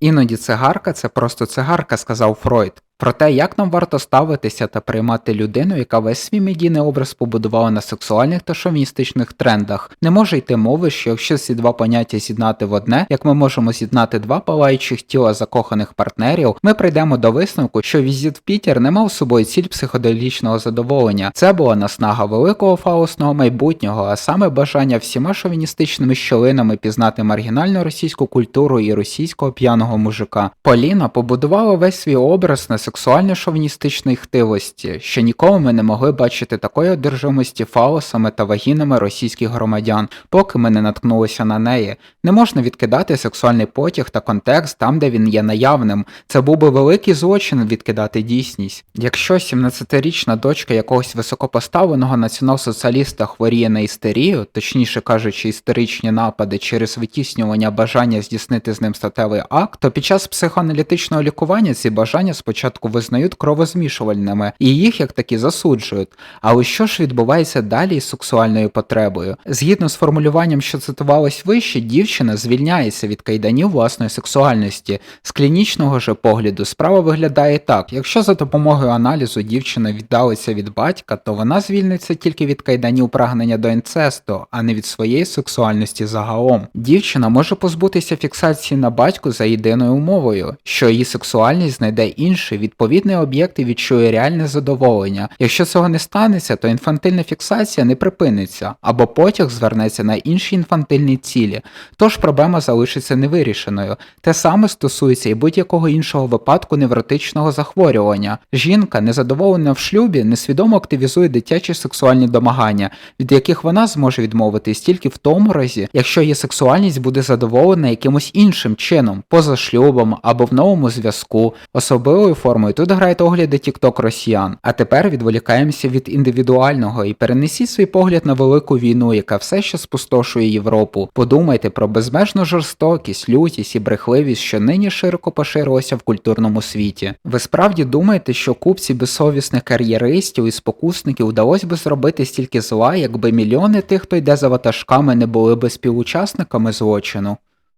Іноді цигарка це просто цигарка, сказав Фройд. Про те, як нам варто ставитися та приймати людину, яка весь свій медійний образ побудувала на сексуальних та шовіністичних трендах, не може йти мови, що якщо ці два поняття з'єднати в одне, як ми можемо з'єднати два палаючих тіла закоханих партнерів, ми прийдемо до висновку, що візит в Пітер не мав собою ціль психоделічного задоволення. Це була наснага великого фаусного майбутнього, а саме бажання всіма шовіністичними щілинами пізнати маргінальну російську культуру і російського п'яного мужика. Поліна побудувала весь свій образ на сексуально-шовіністичної хтивості, що ніколи ми не могли бачити такої одержимості фаусами та вагінами російських громадян, поки ми не наткнулися на неї. Не можна відкидати сексуальний потяг та контекст там, де він є наявним. Це був би великий злочин відкидати дійсність. Якщо 17-річна дочка якогось високопоставленого націонал-соціаліста хворіє на істерію, точніше кажучи, істеричні напади через витіснювання бажання здійснити з ним статевий акт, то під час психоаналітичного лікування ці бажання спочатку визнають кровозмішувальними і їх як такі засуджують. Але що ж відбувається далі із сексуальною потребою? Згідно з формулюванням, що цитувалось вище, дівчина звільняється від кайданів власної сексуальності. З клінічного же погляду справа виглядає так: якщо за допомогою аналізу дівчина віддалиться від батька, то вона звільниться тільки від кайданів прагнення до інцесту, а не від своєї сексуальності загалом. Дівчина може позбутися фіксації на батьку за єдиною умовою, що її сексуальність знайде інший відповідний об'єкт і відчує реальне задоволення. Якщо цього не станеться, то інфантильна фіксація не припиниться, або потяг звернеться на інші інфантильні цілі, тож проблема залишиться невирішеною. Те саме стосується і будь-якого іншого випадку невротичного захворювання. Жінка, незадоволена в шлюбі, несвідомо активізує дитячі сексуальні домагання, від яких вона зможе відмовитись тільки в тому разі, якщо її сексуальність буде задоволена якимось іншим чином, поза шлюбом або в новому зв'язку. Особливою формою тут грають огляди TikTok росіян. А тепер відволікаємося від індивідуального і перенесіть свій погляд на велику війну, яка все ще спустошує Європу. Подумайте про безмежну жорстокість, лютість і брехливість, що нині широко поширилося в культурному світі. Ви справді думаєте, що купці безсовісних кар'єристів і спокусників вдалося би зробити стільки зла, якби мільйони тих, хто йде за ватажками, не були би співучасниками злочину?